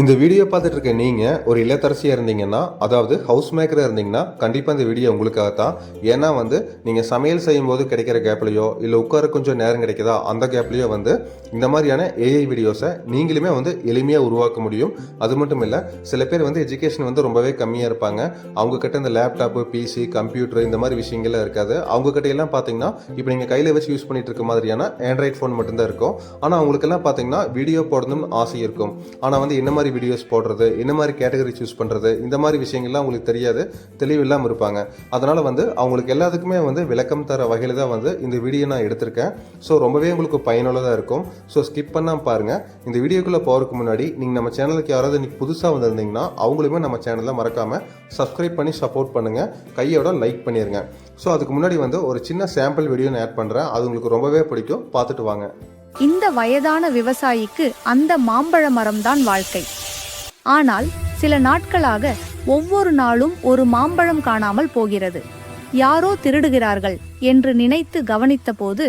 இந்த வீடியோ பார்த்துட்டு இருக்க நீங்கள் ஒரு இல்லத்தரசியாக இருந்தீங்கன்னா அதாவது ஹவுஸ் மேக்கராக இருந்தீங்கன்னா கண்டிப்பாக இந்த வீடியோ உங்களுக்காக தான் ஏன்னா வந்து நீங்கள் சமையல் செய்யும்போது கிடைக்கிற கேப்லையோ இல்லை உட்கார கொஞ்சம் நேரம் கிடைக்குதா அந்த கேப்லையோ வந்து இந்த மாதிரியான ஏஐ வீடியோஸை நீங்களுமே வந்து எளிமையாக உருவாக்க முடியும். அது மட்டும் இல்லை சில பேர் வந்து எஜுகேஷன் வந்து ரொம்பவே கம்மியாக இருப்பாங்க. அவங்கக்கிட்ட இந்த லேப்டாப்பு பிசி கம்ப்யூட்டர் இந்த மாதிரி விஷயங்கள்லாம் இருக்காது. அவங்கக்கிட்ட எல்லாம் பார்த்தீங்கன்னா இப்போ நீங்கள் கையில் வச்சு யூஸ் பண்ணிட்டு இருக்க மாதிரியான ஆண்ட்ராய்ட் ஃபோன் மட்டும்தான் இருக்கும். ஆனால் அவங்களுக்கெல்லாம் பார்த்தீங்கன்னா வீடியோ போடணும்னு ஆசை இருக்கும். ஆனால் வந்து என்ன மாதிரி வீடியோஸ் போடுறது என்ன மாதிரி கேட்டகரி சூஸ் பண்ணுறது இந்த மாதிரி விஷயங்கள்லாம் அவங்களுக்கு தெரியாது தெளிவில்லாமல் இருப்பாங்க. அதனால் வந்து அவங்களுக்கு எல்லாத்துக்குமே வந்து விளக்கம் தர வகையில் தான் வந்து இந்த வீடியோ நான் எடுத்திருக்கேன். ஸோ ரொம்பவே உங்களுக்கு பயனுள்ளதாக இருக்கும். ஸோ ஸ்கிப் பண்ணால் பாருங்கள் இந்த வீடியோக்குள்ளே போகிறதுக்கு முன்னாடி நீங்கள் நம்ம சேனலுக்கு யாராவது இன்னைக்கு புதுசாக வந்திருந்தீங்கன்னா அவங்களுமே நம்ம சேனலில் மறக்காமல் சப்ஸ்கிரைப் பண்ணி சப்போர்ட் பண்ணுங்கள் கையோட லைக் பண்ணிடுங்க ஸோ அதுக்கு முன்னாடி வந்து ஒரு சின்ன சாம்பிள் வீடியோ நான் ஆட் பண்ணுறேன் அது உங்களுக்கு ரொம்பவே பிடிக்கும். பார்த்துட்டு வாங்க. இந்த வயதான விவசாயிக்கு அந்த மாம்பழ மரம்தான் வாழ்க்கை. ஆனால் சில நாட்களாக ஒவ்வொரு நாளும் ஒரு மாம்பழம் காணாமல் போகிறது. யாரோ திருடுகிறார்கள் என்று நினைத்து கவனித்தபோது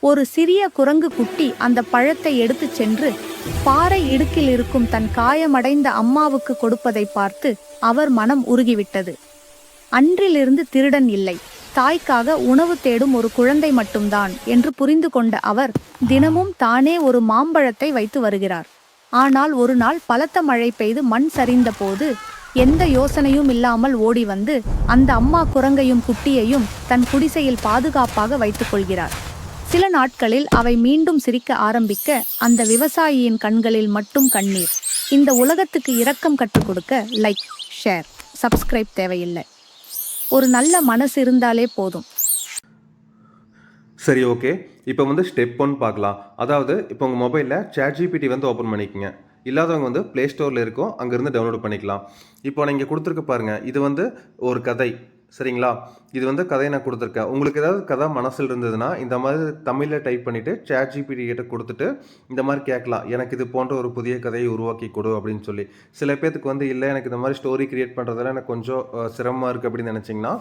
ஒரு சிறிய குரங்கு குட்டி அந்த பழத்தை எடுத்துச் சென்று பாறை இடுக்கில் இருக்கும் தன் காயமடைந்த அம்மாவுக்கு கொடுப்பதை பார்த்து அவர் மனம் உருகிவிட்டது. அன்றிலிருந்து திருடன் இல்லை. தாய்க்காக உணவு தேடும் ஒரு குழந்தை மட்டும்தான் என்று புரிந்து கொண்ட அவர் தினமும் தானே ஒரு மாம்பழத்தை வைத்து வருகிறார். ஆனால் ஒரு நாள் பலத்த மழை பெய்து மண் சரிந்த போது எந்த யோசனையும் இல்லாமல் ஓடி வந்து அந்த அம்மா குரங்கையும் குட்டியையும் தன் குடிசையில் பாதுகாப்பாக வைத்துக் கொள்கிறார். சில நாட்களில் அவை மீண்டும் சிரிக்க ஆரம்பிக்க அந்த விவசாயியின் கண்களில் மட்டும் கண்ணீர். இந்த உலகத்துக்கு இரக்கம் கற்றுக் கொடுக்க லைக் ஷேர் சப்ஸ்கிரைப் தேவையில்லை. ஒரு நல்ல மனசு இருந்தாலே போதும். சரி ஓகே. இப்போ வந்து ஸ்டெப் ஒன் பார்க்கலாம். அதாவது இப்போ உங்கள் மொபைலில் சேட் ஜிபிடி வந்து ஓப்பன் பண்ணிக்கங்க. இல்லாதவங்க வந்து ப்ளே ஸ்டோரில் இருக்கும் அங்கேருந்து டவுன்லோட் பண்ணிக்கலாம். இப்போ நீங்கள் கொடுத்துருக்க பாருங்கள் இது வந்து ஒரு கதை. சரிங்களா? இது வந்து கதையை நான் கொடுத்துருக்கேன். உங்களுக்கு ஏதாவது கதை மனசில் இருந்ததுன்னா இந்த மாதிரி தமிழில் டைப் பண்ணிவிட்டு சேட் ஜிபிடி கிட்ட கொடுத்துட்டு இந்த மாதிரி கேட்கலாம். எனக்கு இது போன்ற ஒரு புதிய கதையை உருவாக்கி கொடு அப்படின்னு சொல்லி. சில பேர்த்துக்கு வந்து இல்லை எனக்கு இந்த மாதிரி ஸ்டோரி கிரியேட் பண்ணுறதுல எனக்கு கொஞ்சம் சிரமமாக இருக்குது அப்படின்னு நினச்சிங்கன்னா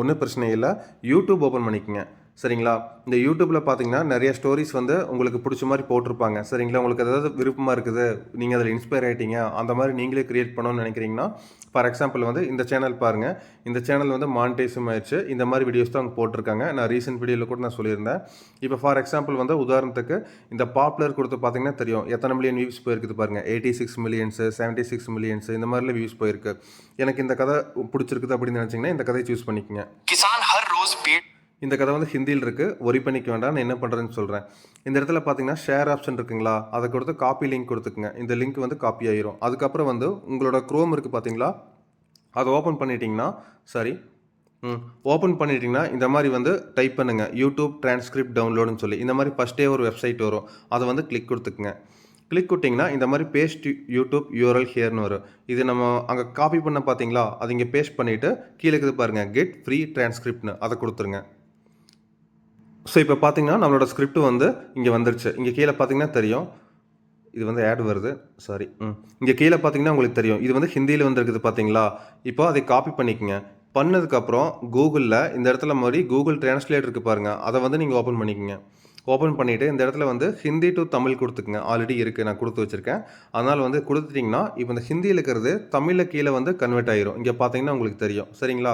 ஒன்றும் பிரச்சனை இல்லை. யூடியூப் ஓப்பன் பண்ணிக்கோங்க. சரிங்களா? இந்த யூடியூப்பில் பார்த்தீங்கன்னா நிறைய ஸ்டோரிஸ் வந்து உங்களுக்கு பிடிச்ச மாதிரி போட்டிருப்பாங்க. சரிங்களா? உங்களுக்கு ஏதாவது விருப்பமாக இருக்குது நீங்கள் அதில் இன்ஸ்பயர் ஆகிட்டீங்க அந்த மாதிரி நீங்களே க்ரியேட் பண்ணணும்னு நினைக்கிறீங்கன்னா ஃபார் எக்ஸாம்பிள் வந்து இந்த சேனல் பாருங்கள் இந்த சேனல் வந்து மானிட்டைஸும் ஆயிடுச்சு. இந்த மாதிரி வீடியோஸ் தான் அவங்க போட்டிருக்காங்க. நான் ரீசெண்ட் வீடியோவில் கூட நான் சொல்லியிருந்தேன். இப்போ ஃபார் எக்ஸாம்பிள் வந்து உதாரணத்துக்கு இந்த பாப்புலர் கொடுத்து பார்த்தீங்கன்னா தெரியும். எத்தனை மில்லியன் வியூஸ் போயிருக்குது பாருங்கள் eighty six millions seventy six millions இந்த மாதிரிலாம் வியூஸ் போயிருக்கு. எனக்கு இந்த கதை பிடிச்சிருக்குது அப்படின்னு நினச்சிங்கன்னா இந்த கதையை சூஸ் பண்ணிக்கோங்க. கிசான் ஹர் ரோஸ் இந்த கதை வந்து ஹிந்தியில் இருக்குது ஒரி பண்ணிக்க வேண்டாம். நான் என்ன பண்ணுறேன்னு சொல்கிறேன் இந்த இடத்துல பார்த்தீங்கன்னா ஷேர் ஆப்ஷன் இருக்குங்களா? அதை கொடுத்து காப்பி லிங்க் கொடுத்துக்குங்க. இந்த லிங்க் வந்து காப்பி ஆயிரும். அதுக்கப்புறம் வந்து உங்களோட க்ரோம் இருக்குது பார்த்தீங்களா அதை ஓப்பன் பண்ணிட்டீங்கன்னா சாரி ம் ஓப்பன் பண்ணிட்டீங்கன்னா இந்த மாதிரி வந்து டைப் பண்ணுங்கள் யூடியூப் டிரான்ஸ்கிரிப்ட் டவுன்லோடுன்னு சொல்லி. இந்த மாதிரி ஃபஸ்ட்டே ஒரு வெப்சைட் வரும். அதை வந்து கிளிக் கொடுத்துக்குங்க. கிளிக் கொடுத்தீங்கன்னா இந்த மாதிரி பேஸ்ட் யூடியூப் யூஆர்எல் ஹியர்னு வரும். இது நம்ம அங்கே காப்பி பண்ண பார்த்தீங்களா அது இங்கே பேஸ்ட் பண்ணிவிட்டு கீழே இருக்குது பாருங்கள் கெட் ஃப்ரீ டிரான்ஸ்கிரிப்ட்னு அதை கொடுத்துருங்க. ஸோ இப்போ பார்த்தீங்கன்னா நம்மளோட ஸ்கிரிப்ட் வந்து இங்கே வந்துருச்சு. இங்கே கீழே பார்த்தீங்கன்னா தெரியும். இது வந்து ஆட் வருது. சாரி ம். இங்கே கீழே பார்த்தீங்கன்னா உங்களுக்கு தெரியும். இது வந்து ஹிந்தியில் வந்துருக்குது பார்த்தீங்களா இப்போ அதை காப்பி பண்ணிக்கோங்க. பண்ணதுக்கப்புறம் கூகுளில் இந்த இடத்துல மாதிரி கூகுள் டிரான்ஸ்லேட் இருக்குது பாருங்கள் அதை வந்து நீங்கள் ஓப்பன் பண்ணிக்கோங்க. ஓப்பன் பண்ணிவிட்டு இந்த இடத்துல வந்து ஹிந்தி டு தமிழ் கொடுத்துக்குங்க. ஆல்ரெடி இருக்குது நான் கொடுத்து வச்சுருக்கேன். அதனால் வந்து கொடுத்துட்டிங்கன்னா இப்போ இந்த ஹிந்தியில் இருக்கிறது தமிழில் கீழே வந்து கன்வெர்ட் ஆயிரும். இங்கே பார்த்தீங்கன்னா உங்களுக்கு தெரியும். சரிங்களா?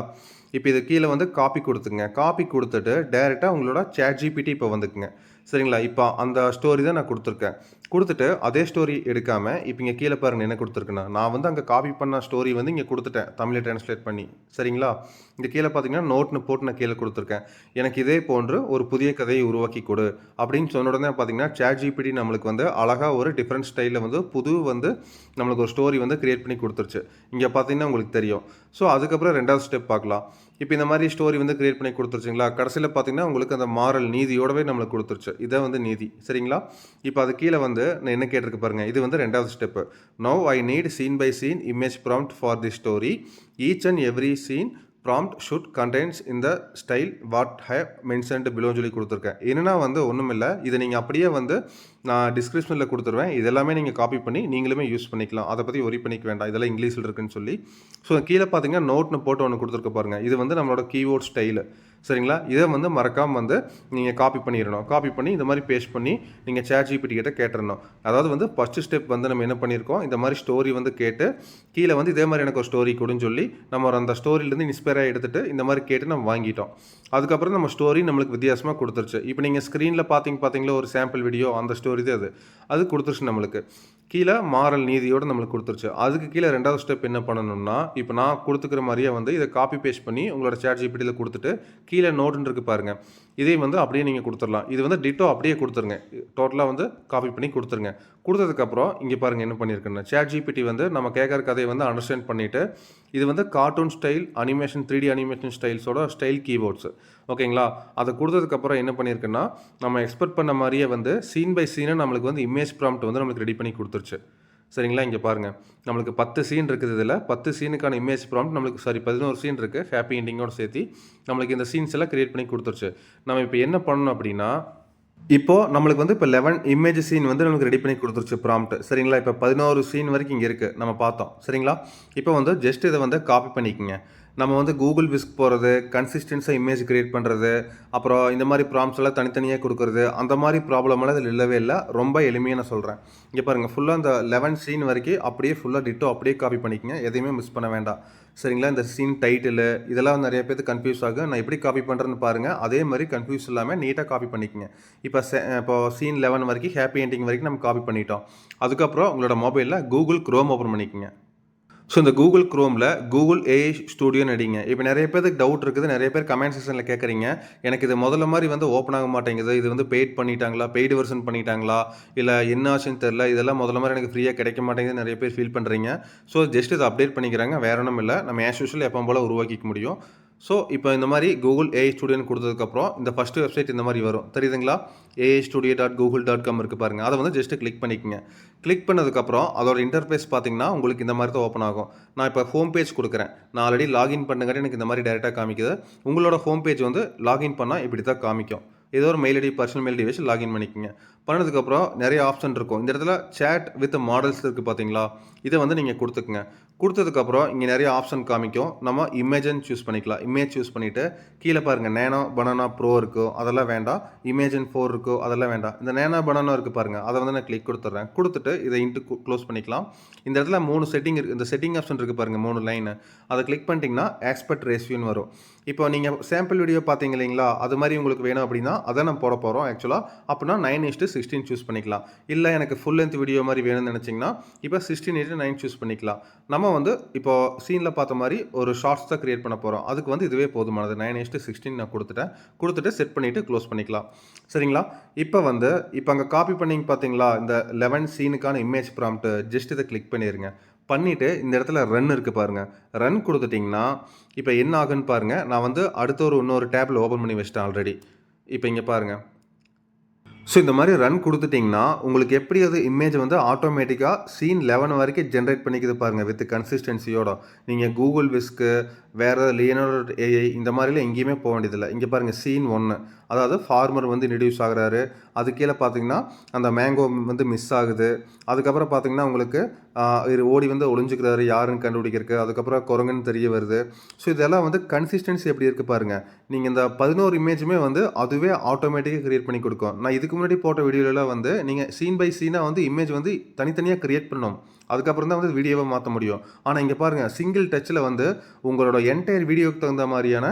இப்போ இது கீழே வந்து காப்பி கொடுத்துங்க காப்பி கொடுத்துட்டு டேரெக்டாக உங்களோட சேட் ஜிபிடி இப்போ வந்துக்குங்க. சரிங்களா? இப்போ அந்த ஸ்டோரி தான் நான் கொடுத்துருக்கேன். கொடுத்துட்டு அதே ஸ்டோரி எடுக்காமல் இப்போ இங்கே கீழே பாருங்க என்ன கொடுத்துருக்குண்ணா நான் வந்து அங்கே காப்பி பண்ண ஸ்டோரி வந்து இங்கே கொடுத்துட்டேன். தமிழை ட்ரான்ஸ்லேட் பண்ணி. சரிங்களா? இங்கே கீழே பார்த்தீங்கன்னா நோட்னு போட்டு நான் கீழே கொடுத்துருக்கேன். எனக்கு இதே போன்று ஒரு புதிய கதையை உருவாக்கி கொடு. அப்படின்னு சொன்ன உடனே பார்த்தீங்கன்னா சேட் ஜிபிடி நம்மளுக்கு வந்து அழகாக ஒரு டிஃப்ரெண்ட் ஸ்டைலில் வந்து புது வந்து நம்மளுக்கு ஒரு ஸ்டோரி வந்து கிரியேட் பண்ணி கொடுத்துருச்சு. இங்கே பார்த்தீங்கன்னா உங்களுக்கு தெரியும். ஸோ அதுக்கப்புறம் ரெண்டாவது ஸ்டெப் பார்க்கலாம். இப்போ இந்த மாதிரி ஸ்டோரி வந்து கிரியேட் பண்ணி கொடுத்துருச்சுங்களா? கடைசியில் பார்த்தீங்கன்னா உங்களுக்கு அந்த மாரல் நீதியோடவே நம்மளுக்கு கொடுத்துருச்சு. இதை வந்து நீதி. சரிங்களா? இப்போ அது கீழே வந்து நான் என்ன கேட்டிருக்கு பாருங்கள் இது வந்து ரெண்டாவது step no I need scene by scene image prompt for the story each and every scene prompt should contains இந்த ஸ்டைல் வாட் ஹேவ் மென்ஷன்ட் பிலோன்னு சொல்லி கொடுத்துருக்கேன். என்னன்னா வந்து ஒன்றும் இல்லை இதை நீங்கள் அப்படியே வந்து நான் டிஸ்கிரிப்ஷனில் கொடுத்துருவேன். இதெல்லாமே நீங்கள் காப்பி பண்ணி நீங்களுமே யூஸ் பண்ணிக்கலாம். அதை பற்றி ஒரி பண்ணிக்க வேண்டாம். இதெல்லாம் இங்கிலீஷில் இருக்குன்னு சொல்லி. ஸோ கீழே பார்த்தீங்கன்னா நோட்னு போட்டு ஒன்று கொடுத்துருக்க பாருங்கள் இது வந்து நம்மளோட கீபோர்ட் ஸ்டைலு சரிங்களா? இதை வந்து மறக்காமல் வந்து நீங்கள் காப்பி பண்ணிடணும் காப்பி பண்ணி இந்த மாதிரி பேஸ்ட் பண்ணி நீங்கள் சேட் ஜிபிடி கிட்ட கேட்டுடணும் அதாவது வந்து ஃபஸ்ட்டு ஸ்டெப் வந்து நம்ம என்ன பண்ணியிருக்கோம் இந்த மாதிரி ஸ்டோரி வந்து கேட்டு கீழே வந்து இதே மாதிரி எனக்கு ஒரு ஸ்டோரி கொடுன்னு சொல்லி நம்ம ஒரு அந்த ஸ்டோரியிலேருந்து இன்ஸ்பயராக எடுத்துகிட்டு இந்த மாதிரி கேட்டு நம்ம வாங்கிட்டோம். அதுக்கப்புறம் நம்ம ஸ்டோரி நம்மளுக்கு வித்தியாசமாக கொடுத்துருச்சு. இப்போ நீங்கள் ஸ்க்ரீனில் பார்த்தீங்க பார்த்தீங்களா ஒரு சாம்பிள் வீடியோ அந்த ஸ்டோரி தான் அது. அது கொடுத்துருச்சு நம்மளுக்கு. கீழே மாரல் நீதியோடு நம்மளுக்கு கொடுத்துருச்சு. அதுக்கு கீழே ரெண்டாவது ஸ்டெப் என்ன பண்ணணும்னா இப்போ நான் கொடுத்துக்கிற மாதிரியே வந்து இதை காப்பி பேஸ்ட் பண்ணி உங்களோட சேட் ஜிபிடியில் கொடுத்துட்டு கீழே நோட்டுன்னு இருக்கு பாருங்க. இதையும் வந்து அப்படியே நீங்கள் கொடுத்துடலாம். இது வந்து டிட்டோ அப்படியே கொடுத்துருங்க. டோட்டலாக வந்து காப்பி பண்ணி கொடுத்துருங்க. கொடுத்ததுக்கப்புறம் இங்கே பாருங்கள் என்ன பண்ணியிருக்குன்னு சேட் ஜிபிடி வந்து நம்ம கேட்குற கதையை வந்து அண்டர்ஸ்டாண்ட் பண்ணிவிட்டு இது வந்து cartoon style animation three D animation ஸ்டைல்ஸோட style keyboards ஓகேங்களா? அதை கொடுத்ததுக்கப்புறம் என்ன பண்ணியிருக்குன்னா நம்ம எக்ஸ்பெக்ட் பண்ண மாதிரியே வந்து சீன் பை சீனை நம்மளுக்கு வந்து இமேஜ் ப்ராம்ப்ட் வந்து நம்மளுக்கு ரெடி பண்ணி கொடுத்துருச்சு. சரிங்களா? இங்கே பாருங்கள் நம்மளுக்கு பத்து சீன் இருக்குது இதில். பத்து சீனுக்கான இமேஜ் ப்ராம்ப்ட் நம்மளுக்கு சாரி பதினோரு சீன் இருக்குது ஹாப்பி எண்டிங்கோடு சேர்த்து நம்மளுக்கு இந்த சீன்ஸ் எல்லாம் க்ரியேட் பண்ணி கொடுத்துருச்சு. நம்ம இப்போ என்ன பண்ணணும் அப்படின்னா இப்போது நம்மளுக்கு வந்து இப்போ லெவன் இமேஜ் சீன் வந்து நமக்கு ரெடி பண்ணி கொடுத்துருச்சு ப்ராம்ப்ட் சரிங்களா? இப்போ பதினோரு சீன் வரைக்கும் இங்கே இருக்குது நம்ம பார்த்தோம். சரிங்களா? இப்போ வந்து ஜஸ்ட் இதை வந்து காப்பி பண்ணிக்கோங்க. நம்ம வந்து கூகுள் விஸ்க் போகிறது கன்சிஸ்டன்ஸாக இமேஜ் கிரியேட் பண்ணுறது அப்புறம் இந்த மாதிரி ப்ராம்ஸ் எல்லாம் தனித்தனியாக கொடுக்குறது அந்த மாதிரி ப்ராப்ளமெல்லாம் இதில் இல்லவே இல்லை. ரொம்ப எளிமையாக நான் சொல்கிறேன் இங்கே பாருங்கள் ஃபுல்லாக இந்த லெவன் சீன் வரைக்கும் அப்படியே ஃபுல்லாக டிட்டோ அப்படியே காப்பி பண்ணிக்கங்க. எதையுமே மிஸ் பண்ண வேண்டாம். சரிங்களா? இந்த சீன் டைட்டில் இதெல்லாம் நிறைய பேருக்கு கன்ஃபியூஸ் ஆகும். நான் எப்படி காப்பி பண்ணுறேன்னு பாருங்கள் அதே மாதிரி கன்ஃபியூஸ் இல்லாமல் நீட்டாக காப்பி பண்ணிக்கங்க. இப்போ இப்போ சீன் லெவன் வரைக்கும் ஹாப்பி எண்டிங் வரைக்கும் நம்ம காப்பி பண்ணிட்டோம். அதுக்கப்புறம் உங்களோட மொபைலில் கூகுள் க்ரோம் ஓப்பன் பண்ணிக்கங்க. ஸோ இந்த கூகுள் க்ரோமில் கூகுள் ஏஐ ஸ்டூடியோன்னு அடிங்க இப்போ நிறைய பேருக்கு டவுட் இருக்குது. நிறைய பேர் கமெண்ட் செக்ஷனில் கேட்குறீங்க எனக்கு இது முதல்ல மாதிரி வந்து ஓப்பன் ஆக மாட்டேங்குது. இது வந்து பெய்ட் பண்ணிட்டாங்களா? பெய்டு வெர்ஷன் பண்ணிட்டாங்களா? இல்லை என்ன ஆச்சுன்னு தெரில இதெல்லாம் முதல்ல மாதிரி எனக்கு ஃப்ரீயாக கிடைக்க மாட்டேங்குது நிறைய பேர் ஃபீல் பண்ணுறீங்க ஸோ ஜஸ்ட் இதை அப்டேட் பண்ணிக்கிறாங்க. வேற ஒன்றும் இல்லை. நம்ம ஆஸ் யூஷுவல் எப்போ போல் உருவாக்கிக்க முடியும். ஸோ இப்போ இந்த மாதிரி கூகுள் ஏஐ ஸ்டூடியோன்னு கொடுத்ததுக்கப்புறம் இந்த ஃபஸ்ட்டு வெப்சைட் இந்த மாதிரி வரும். தெரியுதுங்களா? AI studio dot Google dot com இருக்குது பாருங்கள் அதை வந்து ஜஸ்ட்டு கிளிக் பண்ணிக்கோங்க. கிளிக் பண்ணதுக்கப்புறம் அதோட இன்டர்ஃபேஸ் பார்த்தீங்கன்னா உங்களுக்கு இந்த மாதிரி தான் ஓப்பன் ஆகும். நான் இப்போ ஹோம் பேஜ் கொடுக்குறேன். நான் ஆல்ரெடி லாகின் பண்ணுங்காட்டி எனக்கு இந்த மாதிரி டேரெக்டாக காமிக்குது. உங்களோட ஹோம் பேஜ் வந்து லாகின் பண்ணால் இப்படி தான் காமிக்கும். ஏதோ ஒரு mail ID personal mail ID வச்சு லாகின் பண்ணிக்கோங்க. பண்ணதுக்கப்புறம் நிறைய ஆப்ஷன் இருக்கும். இந்த இடத்துல சேட் வித் மாடல்ஸ் இருக்குது பார்த்தீங்களா இதை வந்து நீங்கள் கொடுத்துக்குங்க. கொடுத்ததுக்கப்புறம் இங்கே நிறைய ஆப்ஷன் காமிக்கும். நம்ம இமேஜன் சூஸ் பண்ணிக்கலாம். இமேஜ் சூஸ் பண்ணிவிட்டு கீழே பாருங்கள் நேனோ பனானா ப்ரோ இருக்கோ அதெல்லாம் வேண்டாம். இமேஜன் ஃபோர் இருக்கோ அதெல்லாம் வேண்டாம். இந்த நேனோ பனானா இருக்குது பாருங்கள் அதை வந்து நான் கிளிக் கொடுத்துட்றேன். கொடுத்துட்டு இதை இன்ட்டு க்ளோஸ் பண்ணிக்கலாம். இந்த இடத்துல மூணு செட்டிங் இருக்குது இந்த செட்டிங் ஆப்ஷன் இருக்குது பாருங்கள் மூணு லைனு அதை கிளிக் பண்ணிட்டீங்கன்னா எக்ஸ்பர்ட் ரேஷியோன்னு வரும். இப்போ நீங்கள் சாம்பிள் வீடியோ பார்த்தீங்க இல்லைங்களா? அது மாதிரி உங்களுக்கு வேணும் அப்படின்னா அதை நம்ம போட போகிறோம் ஆக்சுவலாக அப்படின்னா நைன் இஸ்ட்டு சிக்ஸ்டீன் சூஸ் பண்ணிக்கலாம். இல்லை எனக்கு ஃபுல் லென்த் வீடியோ மாதிரி வேணும்னு நினச்சிங்கன்னா இப்போ சிக்ஸ்டீன் இஸ்ட்டு நைன் சூஸ் பண்ணிக்கலாம். நம்ம வந்து இப்போ சீனில் பார்த்த மாதிரி ஒரு ஷார்ட்ஸ் தான் க்ரியேட் பண்ண போகிறோம் அதுக்கு வந்து இதுவே போதுமானது. நைன் இஸ்ட்டு சிக்ஸ்டீன் நான் கொடுத்துட்டேன். கொடுத்துட்டு செட் பண்ணிவிட்டு க்ளோஸ் பண்ணிக்கலாம். சரிங்களா? இப்போ வந்து இப்போ அங்கே காப்பி பண்ணிங்க பார்த்தீங்களா? இந்த லெவன் சீனுக்கான இமேஜ் ப்ராம்ப்ட் ஜஸ்ட் இதை கிளிக் பண்ணிடுங்க பண்ணிவிட்டு இந்த இடத்துல ரன் இருக்குது பாருங்கள் ரன் கொடுத்துட்டிங்கன்னா இப்போ என்ன ஆகுன்னு பாருங்கள் நான் வந்து அடுத்த ஒரு இன்னொரு டேப்பில் ஓப்பன் பண்ணி வச்சிட்டேன் ஆல்ரெடி இப்போ இங்கே பாருங்கள் ஸோ இந்த மாதிரி ரன் கொடுத்துட்டிங்கன்னா உங்களுக்கு எப்படி அது இமேஜ் வந்து ஆட்டோமேட்டிக்காக சீன் லெவன் வரைக்கும் ஜென்ரேட் பண்ணிக்கிது பாருங்கள் வித் கன்சிஸ்டன்சியோட நீங்கள் கூகுள் விஸ்க்கு வேறு லியனோட ஏஐ இந்த மாதிரிலாம் எங்கேயுமே போக வேண்டியதில்லை. இங்கே பாருங்கள் சீன் ஒன்று அதாவது ஃபார்மர் வந்து இன்ட்ரடியூஸ் ஆகுறாரு. அது கீழே பார்த்தீங்கன்னா அந்த மேங்கோ வந்து மிஸ் ஆகுது. அதுக்கப்புறம் பார்த்தீங்கன்னா உங்களுக்கு ஓடி வந்து ஒளிஞ்சுக்கிறாரு. யாருன்னு கண்டுபிடிக்கிறதுக்கு. அதுக்கப்புறம் குரங்குன்னு தெரிய வருது. ஸோ இதெல்லாம் வந்து கன்சிஸ்டன்சி எப்படி இருக்குது பாருங்கள் நீங்கள் இந்த பதினோரு இமேஜுமே வந்து அதுவே ஆட்டோமேட்டிக்காக க்ரியேட் பண்ணி கொடுக்கும். நான் இதுக்கு முன்னாடி போட்ட வீடியோலலாம் வந்து நீங்கள் சீன் பை சீனாக வந்து இமேஜ் வந்து தனித்தனியாக கிரியேட் பண்ணோம் அதுக்கப்புறம் தான் வந்து வீடியோவை மாற்ற முடியும். ஆனால் இங்கே பாருங்கள் சிங்கிள் டச்சில் வந்து உங்களோட என்டையர் வீடியோக்கு தகுந்த மாதிரியான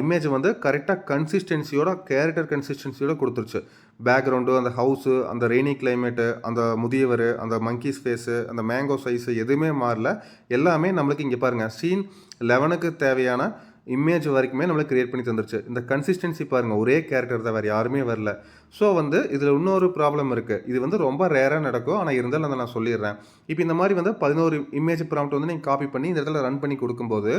இமேஜ் வந்து கரெக்டாக கன்சிஸ்டன்சியோட கேரக்டர் கன்சிஸ்டன்சியோட கொடுத்துருச்சு. பேக்ரவுண்டு அந்த ஹவுஸு அந்த ரெய்னி கிளைமேட்டு அந்த முதியவர் அந்த மங்கீஸ் ஃபேஸு அந்த மேங்கோ சைஸு எதுவுமே மாறல. எல்லாமே நம்மளுக்கு இங்கே பாருங்கள் சீன் லெவனுக்கு தேவையான இமேஜ் வரைக்குமே நம்மளுக்கு கிரியேட் பண்ணி தந்துருச்சு. இந்த கன்சிஸ்டன்சி பாருங்கள் ஒரே கேரக்டர் தான் வேறு யாருமே வரல. ஸோ வந்து இதில் இன்னொரு ப்ராப்ளம் இருக்குது இது வந்து ரொம்ப ரேராக நடக்கும். ஆனால் இருந்தாலும் அதை நான் சொல்லிடுறேன். இப்போ இந்த மாதிரி வந்து பதினோரு இமேஜ் ப்ராம்ப்ட் வந்து நீங்கள் காப்பி பண்ணி இந்த இடத்துல ரன் பண்ணி கொடுக்கும்போது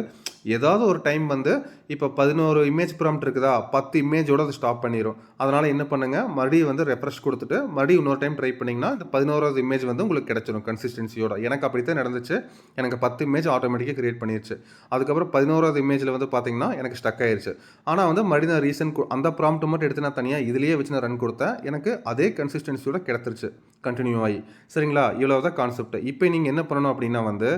ஏதாவது ஒரு டைம் வந்து இப்போ பதினோரு இமேஜ் ப்ராம்ப்ட் இருக்குதா? பத்து இமேஜோடு அது ஸ்டாப் பண்ணிடும் அதனால் என்ன பண்ணுங்கள் மறுபடியும் வந்து ரெஃப்ரெஷ் கொடுத்துட்டு மறுபடியும் இன்னொரு டைம் ட்ரை பண்ணிங்கன்னா இந்த பதினோராவது இமேஜ் வந்து உங்களுக்கு கிடச்சிடும் கன்சிஸ்டன்சியோட எனக்கு அப்படி தான் நடந்துச்சு. எனக்கு பத்து இமேஜ் ஆட்டோமேட்டிக்காக கிரியேட் பண்ணிடுச்சு அதுக்கப்புறம் பதினோராவது இமேஜில் வந்து பார்த்தீங்கன்னா எனக்கு ஸ்டக் ஆயிடுச்சு ஆனால் வந்து மறுபடியும் நான் ரீசன் அந்த ப்ராம்ப்ட் மட்டும் எடுத்து நான் தனியாக இதுலேயே வச்சு நான் ரன் கொடுத்தேன். எனக்கு அதே கன்சிஸ்டன்சியோட கிடச்சிருச்சு. கண்டினியூ ஆகி சரிங்களா? இவ்வளோ தான் கான்செப்ட் இப்போ நீங்கள் என்ன பண்ணணும் அப்படின்னா வந்து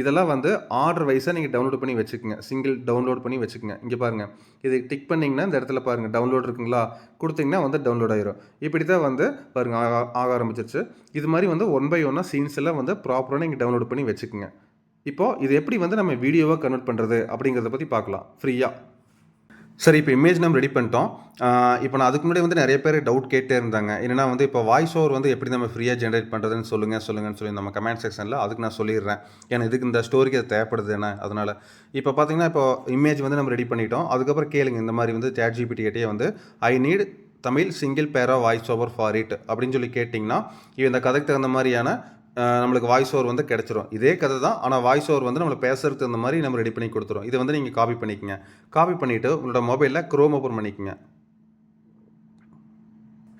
இதெல்லாம் வந்து ஆர்டர் வைஸாக நீங்கள் டவுன்லோட் பண்ணி வச்சுக்கோங்க. சிங்கிள் டவுன்லோட் பண்ணி வச்சுக்கோங்க. இங்கே பாருங்கள் இது டிக் பண்ணிங்கன்னா இந்த இடத்துல பாருங்கள் டவுன்லோட் இருக்குங்களா? கொடுத்தீங்கன்னா வந்து டவுன்லோட் ஆயிரும். இப்படி தான் வந்து பாருங்கள் ஆக ஆக ஆரம்பிச்சிருச்சு. இது மாதிரி வந்து ஒன் பை ஒன்னாக சீன்ஸ் எல்லாம் வந்து ப்ராப்பராக நீங்கள் டவுன்லோட் பண்ணி வச்சுக்கோங்க. இப்போது இது எப்படி வந்து நம்ம வீடியோவாக கன்வெர்ட் பண்ணுறது அப்படிங்கிறத பற்றி பார்க்கலாம். ஃப்ரீயாக சரி இப்போ இமேஜ் நம்ம ரெடி பண்ணிட்டோம். இப்போ நான் அதுக்கு முன்னாடி வந்து நிறைய பேர் டவுட் கேட்டே இருந்தாங்க. என்னென்னா வந்து இப்போ வாய்ஸ் ஓவர் வந்து எப்படி நம்ம ஃப்ரீயாக ஜென்ரேட் பண்ணுறதுன்னு சொல்லுங்கள் சொல்லுங்கன்னு சொல்லி நம்ம கமெண்ட் செக்ஷனில் அதுக்கு நான் சொல்லிடுறேன். ஏன்னா இதுக்கு இந்த ஸ்டோரிக்கு அது தேவைப்படுது என்ன? அதனால் இப்போ பார்த்தீங்கன்னா இப்போ இமேஜ் வந்து நம்ம ரெடி பண்ணிட்டோம். அதுக்கப்புறம் கேளுங்க இந்த மாதிரி வந்து சேட் ஜிபிடி கிட்டே வந்து I need Tamil single para voice over for it அப்படின்னு சொல்லி கேட்டிங்கன்னா இந்த கதைக்கு தகுந்த மாதிரியான நம்மளுக்கு வாய்ஸ் ஓவர் வந்து கிடச்சிரும். இதே கதை தான். ஆனால் வாய்ஸ் ஓவர் வந்து நம்மளுக்கு பேசுறதுக்கு தகுந்த மாதிரி நம்ம ரெடி பண்ணி கொடுத்துரும். இதை வந்து நீங்கள் காப்பி பண்ணிக்கங்க. காப்பி பண்ணிவிட்டு உங்களோட மொபைலில் க்ரோம் ஓப்பன் பண்ணிக்கங்க.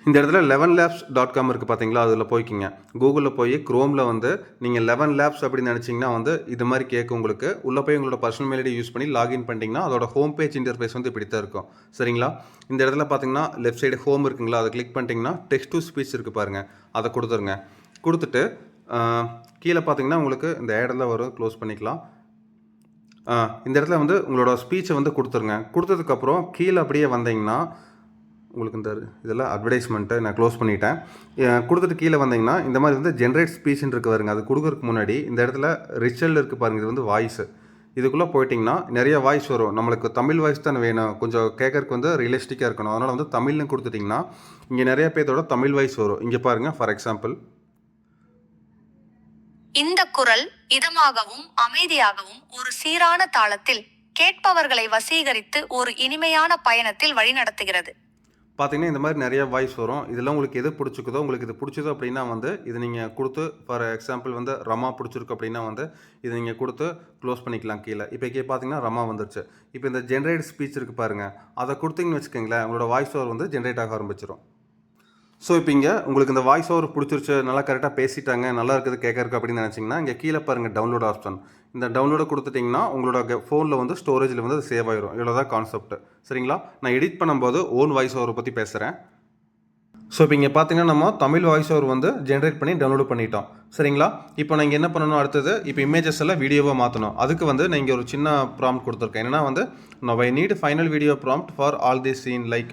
இந்த இடத்துல லெவன் லேப்ஸ் டாட் காம் இருக்குது பார்த்தீங்களா அதில் போய்க்கிங்க. கூகுளில் போய் க்ரோமில் வந்து நீங்கள் லெவன் லேப்ஸ் அப்படின்னு நினச்சிங்கன்னா வந்து இது மாதிரி கேட்கும் உங்களுக்கு. உள்ளே போய் உங்களோட பர்சனல் மெயிலடி யூஸ் பண்ணி லாகின் பண்ணிட்டீங்கன்னா அதோட ஹோம் பேஜ் இன்டர்ஃபேஸ் வந்து இப்படி தான் இருக்கும். சரிங்களா? இந்த இடத்துல பார்த்தீங்கன்னா லெஃப்ட் சைடு ஹோம் இருக்குங்களா? அதை கிளிக் பண்ணிட்டீங்கன்னா டெக்ஸ்ட் டு ஸ்பீச் இருக்குது பாருங்கள் அதை கொடுத்துருங்க. கொடுத்துட்டு கீழே பார்த்தீங்கன்னா உங்களுக்கு இந்த இடத்துல வரும். க்ளோஸ் பண்ணிக்கலாம். இந்த இடத்துல வந்து உங்களோட ஸ்பீச்சை வந்து கொடுத்துருங்க. கொடுத்ததுக்கப்புறம் கீழே அப்படியே வந்தீங்கன்னா உங்களுக்கு இந்த இதெல்லாம் அட்வர்டைஸ்மெண்ட்டை நான் க்ளோஸ் பண்ணிட்டேன். கொடுத்துட்டு கீழே வந்தீங்கன்னா இந்த மாதிரி வந்து ஜென்ரேட் ஸ்பீச்னு இருக்கு பாருங்க. அது கொடுக்குறதுக்கு முன்னாடி இந்த இடத்துல ரிச்சல் இருக்குது பாருங்கள் இது வந்து வாய்ஸ் இதுக்குள்ளே போயிட்டிங்கன்னா நிறைய வாய்ஸ் வரும். நம்மளுக்கு தமிழ் வாய்ஸ் தானே வேணும். கொஞ்சம் கேட்கறதுக்கு வந்து ரியலிஸ்டிக்காக இருக்கணும். அதனால் வந்து தமிழ்னு கொடுத்துட்டிங்கன்னா இங்கே நிறைய பேர்த்தோட தமிழ் வாய்ஸ் வரும். இங்கே பாருங்கள் ஃபார் எக்ஸாம்பிள் இந்த குரல் இதமாகவும் அமைதியாகவும் ஒரு சீரான தாளத்தில் கேட்பவர்களை வசீகரித்து ஒரு இனிமையான பயணத்தில் வழிநடத்துகிறது. பார்த்தீங்கன்னா இந்த மாதிரி நிறைய வாய்ஸ் வரும். இதெல்லாம் உங்களுக்கு எது பிடிச்சிக்குதோ உங்களுக்கு இது பிடிச்சதோ அப்படின்னா வந்து இது நீங்கள் கொடுத்து ஃபார் எக்ஸாம்பிள் வந்து ரமா பிடிச்சிருக்கு அப்படின்னா வந்து இது நீங்கள் கொடுத்து க்ளோஸ் பண்ணிக்கலாம் கீழே. இப்போ பார்த்தீங்கன்னா ரமா வந்துருச்சு. இப்போ இந்த ஜென்ரேட் ஸ்பீச் இருக்குது பாருங்கள் அதை கொடுத்தீங்கன்னு வச்சுக்கோங்களேன் உங்களோட வாய்ஸ் ஓவர் வந்து ஜென்ரேட் ஆக ஆரம்பிச்சிடும் ஸோ இப்போ இங்கே உங்களுக்கு இந்த வாய்ஸ் ஓவர் பிடிச்சிருச்சு நல்லா கரெக்டாக பேசிட்டாங்க நல்லா இருக்குது கேட்கறக்கு அப்படின்னு நினச்சிங்கன்னா இங்கே கீழே பாருங்கள் டவுன்லோட் ஆப்ஷன் இந்த டவுன்லோட கொடுத்துட்டிங்கன்னா உங்களோட ஃபோனில் வந்து ஸ்டோரேஜில் வந்து அது சேவ் ஆயிரும். இவ்வளோ தான் கான்செப்ட் சரிங்களா? நான் எடிட் பண்ணும்போது ஓன் வாய்ஸ் ஓவரை பற்றி பேசுகிறேன் ஸோ இப்போ இங்கே பார்த்தீங்கன்னா நம்ம தமிழ் வாய்ஸ் ஓவர் வந்து ஜென்ரேட் பண்ணி டவுன்லோட் பண்ணிட்டோம். சரிங்களா? இப்போ நீங்கள் என்ன பண்ணணும்? அடுத்தது இப்போ இமேஜஸ் எல்லாம் வீடியோவாக மாற்றணும் அதுக்கு வந்து நான் இங்கே ஒரு சின்ன ப்ராம்ப்ட் கொடுத்துருக்கேன். என்னென்னா வந்து நான் I need final video prompt for all the scene like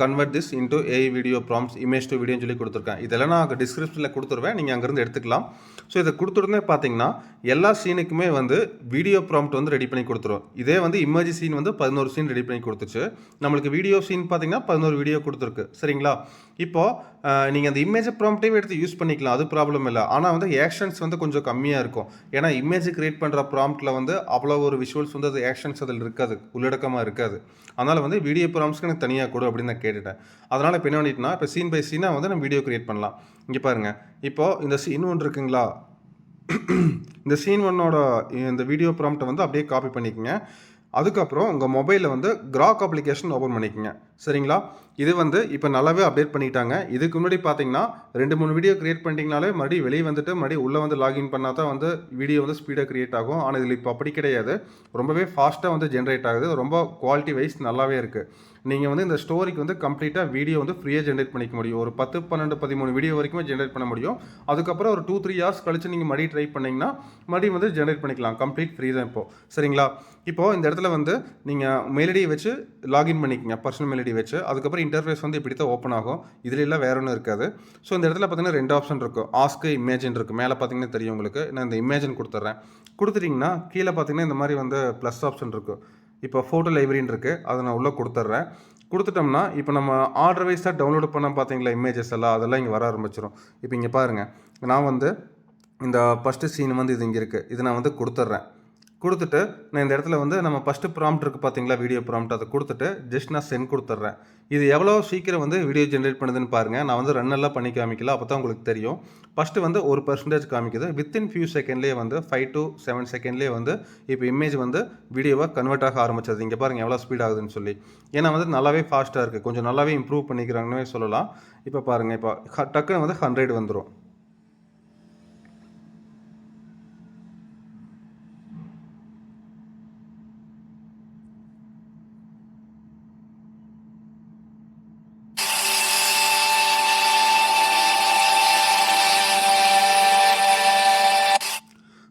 convert this into a video prompts image to வீடியோன்னு சொல்லி கொடுத்துருக்கேன். இதெல்லாம் நான் டிஸ்கிரிப்ஷனில் கொடுத்துருவேன். நீங்கள் அங்கேருந்து எடுத்துக்கலாம். ஸோ இதை கொடுத்துருந்தே பார்த்தீங்கன்னா எல்லா சீனுக்குமே வந்து வீடியோ ப்ராம்ப்ட் வந்து ரெடி பண்ணி கொடுத்துரும். இதே வந்து இமேஜ் சீன் வந்து பதினோரு சீன் ரெடி பண்ணி கொடுத்துச்சு. நம்மளுக்கு வீடியோ சீன் பார்த்தீங்கன்னா பதினோரு வீடியோ கொடுத்துருக்கு. சரிங்களா? இப்போது நீங்கள் அந்த இமேஜ் ப்ராம்ப்டே எடுத்து யூஸ் பண்ணிக்கலாம். அது ப்ராப்ளம் இல்லை. ஆனால் வந்து ஆக்ஷன்ஸ் வந்து கொஞ்சம் கம்மியாக இருக்கும். ஏன்னா இமேஜ் கிரியேட் பண்ணுற ப்ராம்ப்ட்டில் வந்து அவ்வளோ ஒரு விஷுவல்ஸ் வந்து அது ஆக்ஷன்ஸ் அதில் இருக்காது. உள்ளடக்கமாக இருக்காது. அதனால் வந்து வீடியோ ப்ராம்ஸ்க்கு எனக்கு தனியாக கொடு அப்படின்னு நான் கேட்டுட்டேன். அதனால் இப்போ என்ன பண்ணிட்டுனா இப்போ சீன் பை சீனாக வந்து நம்ம வீடியோ கிரியேட் பண்ணலாம். இங்கே பாருங்கள் இப்போது இந்த சீன் ஒன்று இருக்குங்களா? இந்த சீன் ஒன்னோட இந்த வீடியோ ப்ராம்ப்டை வந்து அப்படியே காப்பி பண்ணிக்கோங்க. அதுக்கப்புறம் உங்கள் மொபைலில் வந்து கிராக் அப்ளிகேஷன் ஓப்பன் பண்ணிக்கோங்க. சரிங்களா? இது வந்து இப்போ நல்லாவே அப்டேட் பண்ணிட்டாங்க. இதுக்கு முன்னாடி பார்த்தீங்கன்னா ரெண்டு மூணு வீடியோ க்ரியேட் பண்ணிட்டீங்கனாலே மறுபடியும் வெளியே வந்துட்டு மறுபடியும் உள்ளே வந்து லாகின் பண்ணால் தான் வந்து வீடியோ வந்து ஸ்பீடாக க்ரியேட் ஆகும். ஆனால் இதில் இப்போ அப்படி கிடையாது. ரொம்பவே ஃபாஸ்ட்டாக வந்து ஜென்ரேட் ஆகுது. ரொம்ப குவாலிட்டி வைஸ் நல்லாவே இருக்குது நீங்கள் வந்து இந்த ஸ்டோரிக்கு வந்து கம்ப்ளீட்டாக வீடியோ வந்து ஃப்ரீயாக ஜென்ரேட் பண்ணிக்க முடியும். ஒரு பத்து பன்னெண்டு பதிமூணு வீடியோ வரைக்குமே ஜென்ரேட் பண்ண முடியும். அதுக்கப்புறம் ஒரு டூ த்ரீ ஹவர்ஸ் கழிச்சு நீங்கள் மறுபடியும் ட்ரை பண்ணிங்கன்னா மறுபடியும் வந்து ஜென்ரேட் பண்ணிக்கலாம். கம்ப்ளீட் ஃப்ரீ தான் இப்போது சரிங்களா? இப்போது இந்த இடத்துல வந்து நீங்கள் மெயிலடியை வச்சு லாகின் பண்ணிக்கங்க. பர்சனல் மெயிலடி வச்சு. அதுக்கப்புறம் இன்டர்ஃபேஸ் வந்து இப்படி தான் ஓப்பன் ஆகும். இதில் எல்லாம் வேற ஒன்றும் இருக்காது. ஸோ இந்த இடத்துல பார்த்தீங்கன்னா ரெண்டு ஆப்ஷன் இருக்கும் ஆஸ்க்கு இமேஜின் இருக்குது மேலே பார்த்தீங்கன்னா தெரியும் உங்களுக்கு. நான் இந்த இமேஜின் கொடுத்துட்றேன். கொடுத்துட்டிங்கன்னா கீழே பார்த்தீங்கன்னா இந்த மாதிரி வந்து ப்ளஸ் ஆப்ஷன் இருக்கும் இப்போ ஃபோட்டோ லைப்ரரின்னு இருக்குது அதை நான் உள்ளே கொடுத்துட்றேன். கொடுத்துட்டோம்னா இப்போ நம்ம ஆர்டர் வைஸாக டவுன்லோட் பண்ண பார்த்தீங்களா? இமேஜஸ் எல்லாம் அதெல்லாம் இங்கே வர ஆரம்பிச்சிடும் இப்போ இங்கே பாருங்கள் நான் வந்து இந்த ஃபஸ்ட்டு சீன் வந்து இது இங்கே இருக்குது இது நான் வந்து கொடுத்துட்றேன். கொடுத்துட்டு நான் இந்த இடத்துல வந்து நம்ம ஃபஸ்ட்டு ப்ராம்ப்ட் இருக்குது பார்த்தீங்களா வீடியோ ப்ராம்ப்ட் அதை கொடுத்துட்டு ஜஸ்ட் நான் சென்ட் கொடுத்துட்றேன். இது எவ்வளோ சீக்கிரம் வந்து வீடியோ ஜென்ரேட் பண்ணுதுன்னு பாருங்கள் நான் வந்து ரன் எல்லாம் பண்ணி காமிக்கல அப்போ தான் உங்களுக்கு தெரியும். ஃபஸ்ட்டு வந்து ஒரு பர்சன்டேஜ் காமிக்குது. வித்தின் ஃபியூ செகண்ட்லேயே வந்து ஃபைவ் டு செவன் செகண்ட்லேயே வந்து இப்போ இமேஜ் வந்து வீடியோவாக கன்வெர்ட் ஆக ஆரம்பிச்சது. இங்கே பாருங்கள் எவ்வளோ ஸ்பீட் ஆகுதுன்னு சொல்லி. ஏன்னா வந்து நல்லாவே ஃபாஸ்ட்டாக இருக்குது கொஞ்சம் நல்லாவே இம்ப்ரூவ் பண்ணிக்கிறாங்கன்னு சொல்லலாம். இப்போ பாருங்கள் இப்போ ஹ- டக்குன்னு வந்து ஹண்ட்ரட் வந்துடும்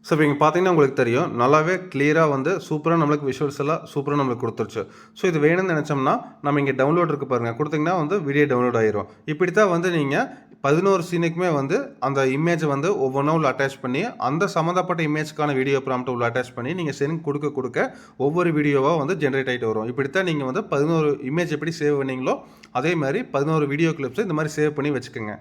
ஸோ இப்போ இங்கே பார்த்தீங்கன்னா உங்களுக்கு தெரியும். நல்லாவே கிளியராக வந்து சூப்பராக நம்மளுக்கு விஷுவல்ஸ் எல்லாம் சூப்பராக நம்மளுக்கு கொடுத்துருச்சு. ஸோ இது வேணும்னு நினச்சோம்னா நம்ம இங்கே டவுன்லோட் இருக்கு பாருங்கள் கொடுத்தீங்கன்னா வந்து வீடியோ டவுன்லோட் ஆயிரும். இப்படி தான் வந்து நீங்கள் பதினோரு சீனுக்குமே வந்து அந்த இமேஜை வந்து ஒவ்வொன்றா உள்ள அட்டாச் பண்ணி அந்த சம்மந்தப்பட்ட இமேஜ்க்கான வீடியோ ப்ராம்ப்ட் உள்ள அட்டாச் பண்ணி நீங்கள் சென்ட் கொடுக்க கொடுக்க ஒவ்வொரு வீடியோவாக வந்து ஜென்ரேட் ஆகிட்டு வரும். இப்படி தான் நீங்கள் வந்து பதினோரு இமேஜ் எப்படி சேவ் பண்ணீங்களோ அதே மாதிரி பதினோரு வீடியோ கிளிப்ஸை இந்த மாதிரி சேவ் பண்ணி வச்சுக்கோங்க.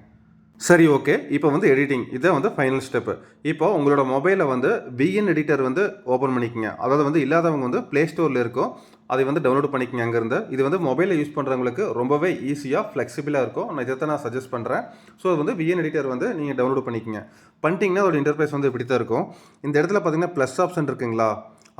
சரி ஓகே. இப்போ வந்து எடிட்டிங் இதான் வந்து ஃபைனல் ஸ்டெப்பு இப்போ உங்களோட மொபைலில் வந்து விஎன் எடிட்டர் வந்து ஓப்பன் பண்ணிக்கங்க. அதாவது வந்து இல்லாதவங்க வந்து ப்ளே ஸ்டோரில் இருக்கும் அதை வந்து டவுன்லோட் பண்ணிக்கங்க அங்கேருந்து. இது வந்து மொபைலில் யூஸ் பண்ணுறவங்களுக்கு ரொம்பவே ஈஸியாக ஃப்ளெக்சிபிளாக இருக்கும். நான் இதை நான் சஜஸ்ட் பண்ணுறேன் ஸோ அது வந்து விஎன் எடிட்டர் வந்து நீங்கள் டவுன்லோட் பண்ணிக்கங்க. பண்ணிட்டீங்கன்னா அதோட இன்டர்ஃபேஸ் வந்து இப்படி தான் இருக்கும். இந்த இடத்துல பார்த்தீங்கன்னா ப்ளஸ் ஆப்ஷன் இருக்குங்களா?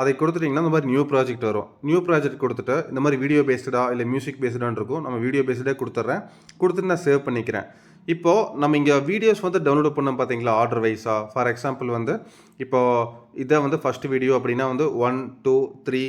அதை கொடுத்துட்டிங்கன்னா இந்த மாதிரி நியூ ப்ராஜெக்ட் வரும். நியூ ப்ராஜெக்ட் கொடுத்துட்டு இந்த மாதிரி வீடியோ பேஸ்டாக இல்லை மியூசிக் பேஸ்டான்னு இருக்கும் நம்ம வீடியோ பேஸ்டே கொடுத்துட்றேன். கொடுத்துட்டு நான் சேவ் பண்ணிக்கிறேன். இப்போது நம்ம இங்கே வீடியோஸ் வந்து டவுன்லோட் பண்ணோம் பார்த்தீங்களா ஆர்டர் வைஸாக ஃபார் எக்ஸாம்பிள் வந்து இப்போது இதை வந்து ஃபஸ்ட் வீடியோ அப்படின்னா வந்து ஒன் டூ த்ரீ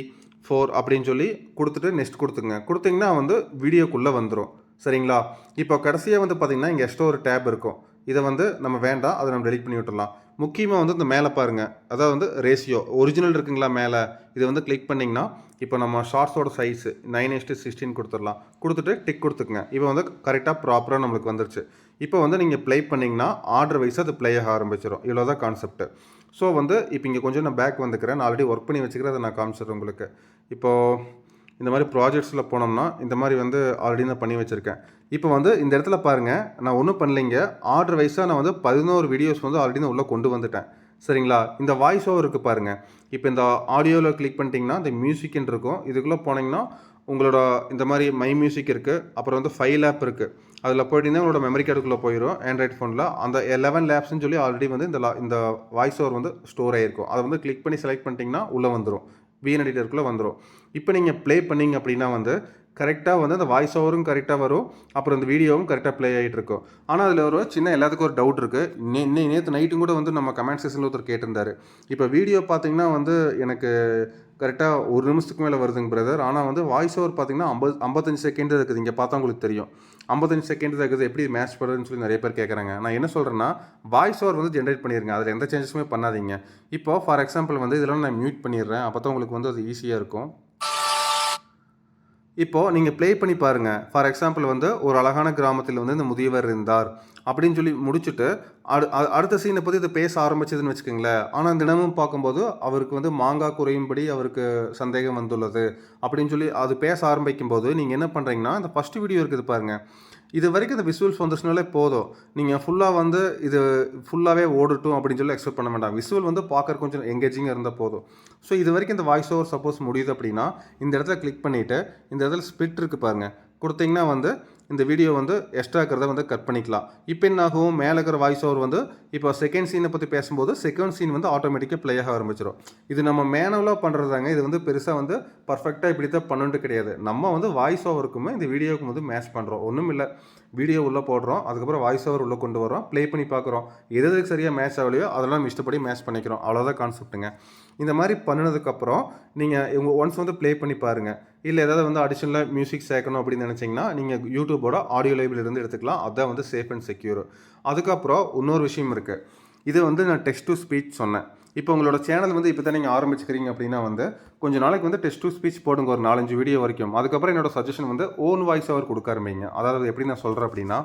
ஃபோர் அப்படின்னு சொல்லி கொடுத்துட்டு நெக்ஸ்ட் கொடுத்துங்க கொடுத்தீங்கன்னா வந்து வீடியோக்குள்ளே வந்துடும் சரிங்களா? இப்போ கடைசியாக வந்து பார்த்தீங்கன்னா இங்கே எக்ஸ்ட்ரா ஒரு டேப் இருக்கும். இதை வந்து நம்ம வேண்டாம் அதை நம்ம டெலிட் பண்ணி விட்டுறலாம். முக்கியமாக வந்து இந்த மேலே பாருங்கள் அதாவது வந்து ரேஷியோ ஒரிஜினல் இருக்குங்களா மேலே? இதை வந்து கிளிக் பண்ணிங்கன்னா இப்போ நம்ம ஷார்ட்ஸோட size nine is to sixteen கொடுத்துடலாம். கொடுத்துட்டு டிக் கொடுத்துக்குங்க. இப்போ வந்து கரெக்டாக ப்ராப்பராக நம்மளுக்கு வந்துருச்சு. இப்போ வந்து நீங்கள் ப்ளே பண்ணிங்கன்னா ஆர்டர் வைஸ் அது ப்ளே ஆக ஆரம்பிச்சிடும் இவ்வளோ தான் கான்செப்ட் ஸோ வந்து இப்போ இங்கே கொஞ்சம் நான் பேக் வந்துக்கிறேன் நான் ஆல்ரெடி ஒர்க் பண்ணி வச்சுக்கிறேன். அதை நான் காமிச்சிடுறேன் உங்களுக்கு. இப்போது இந்த மாதிரி ப்ராஜெக்ட்ஸில் போனோம்னா இந்த மாதிரி வந்து ஆல்ரெடி நான் பண்ணி வச்சுருக்கேன். இப்போ வந்து இந்த இடத்துல பாருங்கள் நான் ஒன்றும் பண்ணலைங்க. ஆர்டர் வைஸாக நான் வந்து பதினோரு வீடியோஸ் வந்து ஆல்ரெடி நான் உள்ளே கொண்டு வந்துட்டேன். சரிங்களா? இந்த வாய்ஸ் ஓவருக்கு இருக்குது பாருங்கள் இப்போ இந்த ஆடியோவில் கிளிக் பண்ணிட்டீங்கன்னா இந்த மியூசிக்னு இருக்கும். இதுக்குள்ளே போனீங்கன்னா உங்களோட இந்த மாதிரி மை மியூசிக் இருக்குது அப்புறம் வந்து ஃபைவ் லேப் இருக்குது அதில் போயிட்டீங்கன்னா உங்களோட மெமரி கார்டுக்குள்ளே போயிடும் ஆண்ட்ராய்ட் ஃபோனில் அந்த லெவன் லேப்ஸ்னு சொல்லி ஆல்ரெடி வந்து இந்த லா இந்த வாய்ஸ் ஓவர் வந்து ஸ்டோர் ஆகிருக்கும் அதை வந்து கிளிக் பண்ணி செலக்ட் பண்ணிட்டீங்கன்னா உள்ளே வந்துடும் விஎன் எடிட்டருக்குள்ளே வந்துடும் இப்போ நீங்கள் ப்ளே பண்ணீங்க அப்படின்னா வந்து கரெக்டாக வந்து அந்த வாய்ஸ் ஓவரும் கரெக்டாக வரும். அப்புறம் இந்த வீடியோவும் கரெக்டாக ப்ளே ஆகிட்டு இருக்கும். ஆனால் அதில் ஒரு சின்ன எல்லாத்துக்கும் ஒரு டவுட் இருக்குது நே நே நேற்று நைட்டும் கூட வந்து நம்ம கமெண்ட் செக்ஷனில் ஒருத்தர் கேட்டிருந்தாரு. இப்போ வீடியோ பார்த்தீங்கன்னா வந்து எனக்கு கரெக்டாக ஒரு நிமிஷத்துக்கு மேலே வருதுங்க பிரதர் ஆனால் வந்து வாய்ஸ் ஓவர் பார்த்தீங்கன்னா ஐம்பது ஐம்பத்தஞ்சு செகண்ட் இருக்குது. இங்கே பார்த்தா உங்களுக்கு தெரியும். ஐம்பத்தஞ்சு செகண்ட் இருக்குது. எப்படி மேட்ச் பண்ணுறதுன்னு சொல்லி நிறைய பேர் கேட்குறாங்க நான் என்ன சொல்கிறேன்னா வாய்ஸ் ஓவர் வந்து ஜென்ரேட் பண்ணிடுங்க அதில் எந்த சேஞ்சஸுமே பண்ணாதீங்க. இப்போ ஃபார் எக்ஸாம்பிள் வந்து இதெல்லாம் நான் மியூட் பண்ணிடுறேன். அப்போ தான் உங்களுக்கு வந்து அது ஈஸியாக இருக்கும். இப்போது நீங்கள் ப்ளே பண்ணி பாருங்கள் ஃபார் எக்ஸாம்பிள் வந்து ஒரு அழகான கிராமத்தில் வந்து இந்த முதியவர் இருந்தார். அப்படின்னு சொல்லி முடிச்சுட்டு அடு அடுத்த சீனை பற்றி இதை பேச ஆரம்பிச்சதுன்னு வச்சுக்கோங்களேன். ஆனால் தினமும் பார்க்கும்போது அவருக்கு வந்து மாங்காய் குறையும்படி அவருக்கு சந்தேகம் வந்துள்ளது. அப்படின்னு சொல்லி அது பேச ஆரம்பிக்கும்போது நீங்கள் என்ன பண்ணுறீங்கன்னா இந்த ஃபஸ்ட்டு வீடியோ இருக்குது பாருங்கள் இது வரைக்கும் இந்த விசுவல்ஸ் வந்துச்சுனாலே போதும். நீங்கள் ஃபுல்லாக வந்து இது ஃபுல்லாகவே ஓடட்டும் அப்படின்னு சொல்லி எக்ஸ்பெக்ட் பண்ண வேண்டாம். விசுவல் வந்து பார்க்குற கொஞ்சம் எங்கேஜிங்காக இருந்தால் போதும். ஸோ இது வரைக்கும் இந்த வாய்ஸ் ஓவர் சப்போஸ் முடியுது அப்படின்னா இந்த இடத்துல கிளிக் பண்ணிவிட்டு இந்த இடத்துல ஸ்பிட் இருக்குது பாருங்கள் கொடுத்தீங்கன்னா வந்து இந்த வீடியோ வந்து எக்ஸ்ட்ரா இருக்கிறத வந்து கட் பண்ணிக்கலாம். இப்போ என்ன ஆகும்? மேலே இருக்கிற வாய்ஸ் ஓவர் வந்து இப்போ செகண்ட் சீனை பற்றி பேசும்போது செகண்ட் சீன் வந்து ஆட்டோமேட்டிக்காக ப்ளே ஆக ஆரம்பிச்சிடும் இது நம்ம மேனுவலாக பண்ணுறதாங்க இது வந்து பெருசாக வந்து பர்ஃபெக்டாக இப்படி தான் பண்ணுன்ட்டு கிடையாது. நம்ம வந்து வாய்ஸ் ஓவருக்குமே இந்த வீடியோவுக்கு வந்து மேட்ச் பண்ணுறோம் ஒன்றும் இல்லை. வீடியோ உள்ளே போடுறோம். அதுக்கப்புறம் வாய்ஸ் ஓவர் உள்ளே கொண்டு வரோம் ப்ளே பண்ணி பார்க்குறோம் எது எதுக்கு சரியாக மேட்ச் ஆகலையோ அதெல்லாம் இஷ்டப்படி மேட்ச் பண்ணிக்கிறோம். அவ்வளோதான் கான்செப்ட்டுங்க இந்த மாதிரி பண்ணினதுக்கப்புறம் நீங்கள் இவங்க ஒன்ஸ் வந்து ப்ளே பண்ணி பாருங்கள் இல்லை ஏதாவது வந்து அடிஷனலாக மியூசிக் சேர்க்கணும் அப்படின்னு நினச்சிங்கன்னா நீங்கள் யூடியூபோட ஆடியோ லைப்ரரியிலேருந்து எடுத்துக்கலாம். அதுதான் வந்து சேஃப் அண்ட் செக்யூர் அதுக்கப்புறம் இன்னொரு விஷயம் இருக்குது இது வந்து நான் டெக்ஸ்ட் டு ஸ்பீச் சொன்னேன். இப்போ உங்களோட சேனல் வந்து இப்போ தான் நீங்கள் ஆரம்பிச்சுக்கிறீங்க அப்படின்னா வந்து கொஞ்ச நாளைக்கு வந்து டெஸ்ட் டு ஸ்பீச் போடுங்க ஒரு நாலஞ்சு வீடியோ வரைக்கும். அதுக்கப்புறம் என்னோட சஜஷன் வந்து ஓன் வாய்ஸ் அவர் கொடுக்க ஆரம்பிங்க அதாவது எப்படி நான் சொல்கிறேன் அப்படின்னா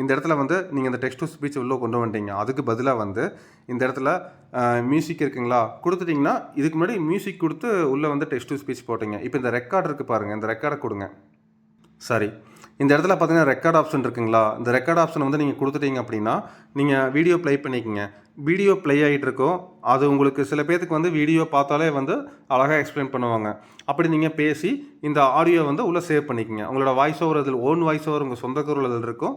இந்த இடத்துல வந்து நீங்கள் இந்த டெக்ஸ்ட் டு ஸ்பீச் உள்ளே கொண்டு வந்துட்டீங்க. அதுக்கு பதிலாக வந்து இந்த இடத்துல மியூசிக் இருக்குங்களா? கொடுத்துட்டிங்கன்னா இதுக்கு முன்னாடி மியூசிக் கொடுத்து உள்ளே வந்து டெக்ஸ்ட் டு ஸ்பீச் போட்டீங்க. இப்போ இந்த ரெக்கார்ட் இருக்குது பாருங்கள் இந்த ரெக்கார்டை கொடுங்க. சரி. இந்த இடத்துல பார்த்தீங்கன்னா ரெக்கார்ட் ஆப்ஷன் இருக்குங்களா? இந்த ரெக்கார்ட் ஆப்ஷன் வந்து நீங்கள் கொடுத்துட்டீங்க அப்படின்னா நீங்கள் வீடியோ ப்ளே பண்ணிக்கங்க. வீடியோ ப்ளே ஆகிட்டு இருக்கோ அது உங்களுக்கு சில பேர்த்துக்கு வந்து வீடியோ பார்த்தாலே வந்து அழகாக எக்ஸ்பிளைன் பண்ணுவாங்க. அப்படி நீங்கள் பேசி இந்த ஆடியோ வந்து உள்ளே சேவ் பண்ணிக்கங்க. உங்களோட வாய்ஸ் ஓவர் அதில் ஓன் வாய்ஸ் ஓவர் உங்கள் சொந்த குரல் அதில் இருக்கும்.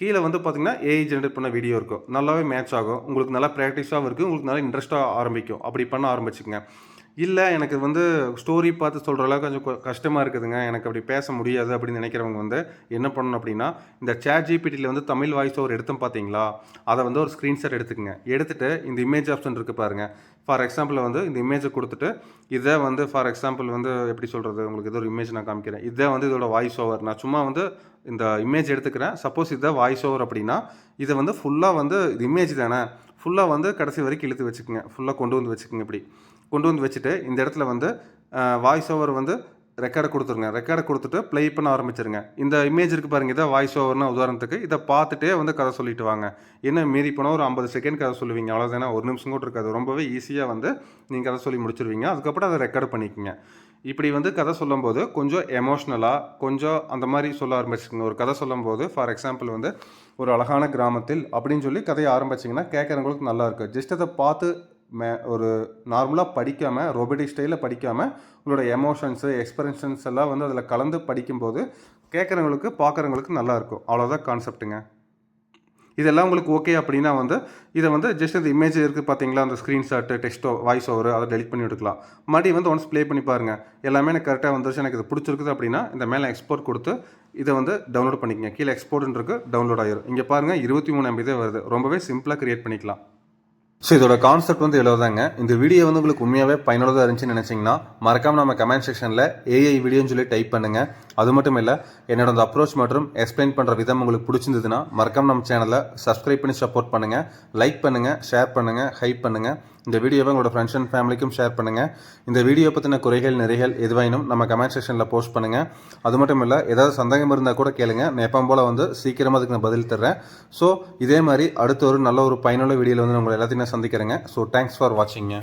கீழே வந்து பார்த்திங்கன்னா ஏஐ ஜென்ரேட் பண்ண வீடியோ இருக்கும். நல்லாவே மேட்ச் ஆகும். உங்களுக்கு நல்லா ப்ராக்டிஸாகவும் இருக்குது உங்களுக்கு நல்லா இன்ட்ரெஸ்ட்டாக ஆரம்பிக்கும். அப்படி பண்ண ஆரம்பிச்சுக்கங்க. இல்லை எனக்கு வந்து ஸ்டோரி பார்த்து சொல்கிற அளவுக்கு கொஞ்சம் கஷ்டமாக இருக்குதுங்க. எனக்கு அப்படி பேச முடியாது அப்படின்னு நினைக்கிறவங்க வந்து என்ன பண்ணணும் அப்படின்னா இந்த சேட் ஜிபிடியில் வந்து தமிழ் வாய்ஸ் ஓவர் எடுத்தோம் பார்த்தீங்களா? அதை வந்து ஒரு ஸ்க்ரீன்ஷாட் எடுத்துக்கங்க. எடுத்துகிட்டு இந்த இமேஜ் ஆப்ஷன் இருக்குது பாருங்கள் ஃபார் எக்ஸாம்பிள் வந்து இந்த இமேஜை கொடுத்துட்டு இதை வந்து ஃபார் எக்ஸாம்பிள் வந்து எப்படி சொல்கிறது உங்களுக்கு ஏதோ ஒரு இமேஜ் நான் காமிக்கிறேன். இதை வந்து இதோட வாய்ஸ் ஓவர் நான் சும்மா வந்து இந்த இமேஜ் எடுத்துக்கிறேன். சப்போஸ் இதை வாய்ஸ் ஓவர் அப்படின்னா இதை வந்து ஃபுல்லாக வந்து இது இமேஜ் தானே? ஃபுல்லாக வந்து கடைசி வரைக்கும் இழுத்து வச்சுக்கோங்க. ஃபுல்லாக கொண்டு வந்து வச்சுக்கோங்க இப்படி. கொண்டு வந்து வச்சுட்டு இந்த இடத்துல வந்து வாய்ஸ் ஓவர் வந்து ரெக்கார்டை கொடுத்துருங்க. ரெக்கார்டை கொடுத்துட்டு ப்ளே பண்ண ஆரம்பிச்சிருங்க. இந்த இமேஜ் இருக்குது பாருங்கள் இதை வாய்ஸ் ஓவர்னா உதாரணத்துக்கு இதை பார்த்துட்டே வந்து கதை சொல்லிட்டு வாங்க. என்ன மீறி போனால் ஒரு ஐம்பது செகண்ட் கதை சொல்லுவீங்க. அவ்வளோதானே ஒரு நிமிஷம் கூட இருக்காது. ரொம்பவே ஈஸியாக வந்து நீங்கள் கதை சொல்லி முடிச்சிருவீங்க. அதுக்கப்புறம் அதை ரெக்கார்ட் பண்ணிக்கோங்க. இப்படி வந்து கதை சொல்லும்போது கொஞ்சம் எமோஷ்னலாக கொஞ்சம் அந்த மாதிரி சொல்ல ஆரம்பிச்சுக்கோங்க ஒரு கதை சொல்லும்போது ஃபார் எக்ஸாம்பிள் வந்து ஒரு அழகான கிராமத்தில் அப்படின்னு சொல்லி கதையை ஆரம்பிச்சிங்கன்னா கேட்குறவங்களுக்கு நல்லா இருக்கும். ஜஸ்ட் அதை பார்த்து மே ஒரு நார்மலாக படிக்காமல் ரோபோட்டிக் ஸ்டைலில் படிக்காமல் உங்களோட எமோஷன்ஸு எக்ஸ்பிரஷன்ஸ் எல்லாம் வந்து அதில் கலந்து படிக்கும்போது கேட்குறவங்களுக்கு பார்க்குறவங்களுக்கு நல்லா இருக்கும். அவ்வளோதான் கான்செப்ட்டுங்க இதெல்லாம் உங்களுக்கு ஓகே அப்படின்னா வந்து இதை வந்து ஜஸ்ட் இந்த இமேஜ் இருக்குது பார்த்தீங்களா அந்த ஸ்க்ரீன்ஷாட்டு டெக்ஸ்ட்டோ வாய்ஸ் ஓவர் அதை டெலிட் பண்ணி விட்டுக்கலாம் மறுபடியும் வந்து ஒன்ஸ் ப்ளே பண்ணி பாருங்கள் எல்லாமே எனக்கு கரெக்டாக வந்துருச்சு. எனக்கு இது பிடிச்சிருக்குது அப்படின்னா இந்த மேலே எக்ஸ்போர்ட் கொடுத்து இதை வந்து டவுன்லோட் பண்ணிக்கங்க. கீழே எக்ஸ்போர்ட்ன்றது டவுன்லோட் ஆயிரும். இங்கே பாருங்கள் இருபத்தி மூணு எம்பி தான் வருது. ரொம்பவே சிம்பிளாக க்ரியேட் பண்ணிக்கலாம். ஸோ இதோட கான்செப்ட் வந்து இவ்வளோதாங்க இந்த வீடியோ வந்து உங்களுக்கு உண்மையாகவே பயனுள்ளதாக இருந்துச்சுன்னு நினச்சிங்கன்னா மறக்காமல் நம்ம கமெண்ட் செக்ஷனில் ஏஐ வீடியோன்னு சொல்லி டைப் பண்ணுங்கள் அது மட்டும் இல்லை என்னோட அந்த அப்ரோச் மற்றும் எக்ஸ்பிளைன் பண்ணுற விதம் உங்களுக்கு பிடிச்சிருந்ததுன்னா மறக்காமல் நம்ம சேனலை சப்ஸ்கிரைப் பண்ணி சப்போர்ட் பண்ணுங்கள் லைக் பண்ணுங்கள் ஷேர் பண்ணுங்கள் ஹைப் பண்ணுங்கள் இந்த வீடியோவை உங்களோட ஃப்ரெண்ட்ஸ் அண்ட் ஃபேமிலிக்கும் ஷேர் பண்ணுங்கள் இந்த வீடியோ பற்றின குறைகள் நிறைகள் எதுவாயினும் நம்ம கமெண்ட் செக்ஷனில் போஸ்ட் பண்ணுங்கள் அது மட்டும் இல்லை ஏதாவது சந்தேகம் இருந்தால் கூட கேளுங்க. நான் எப்போ போல் வந்து சீக்கிரமாக அதுக்கு நான் பதில் தர்றேன். ஸோ இதே மாதிரி அடுத்த ஒரு நல்ல ஒரு பயனுள்ள வீடியோவில் வந்து உங்களை எல்லாத்தையும் நான் சந்திக்கிறேங்க. So thanks for watching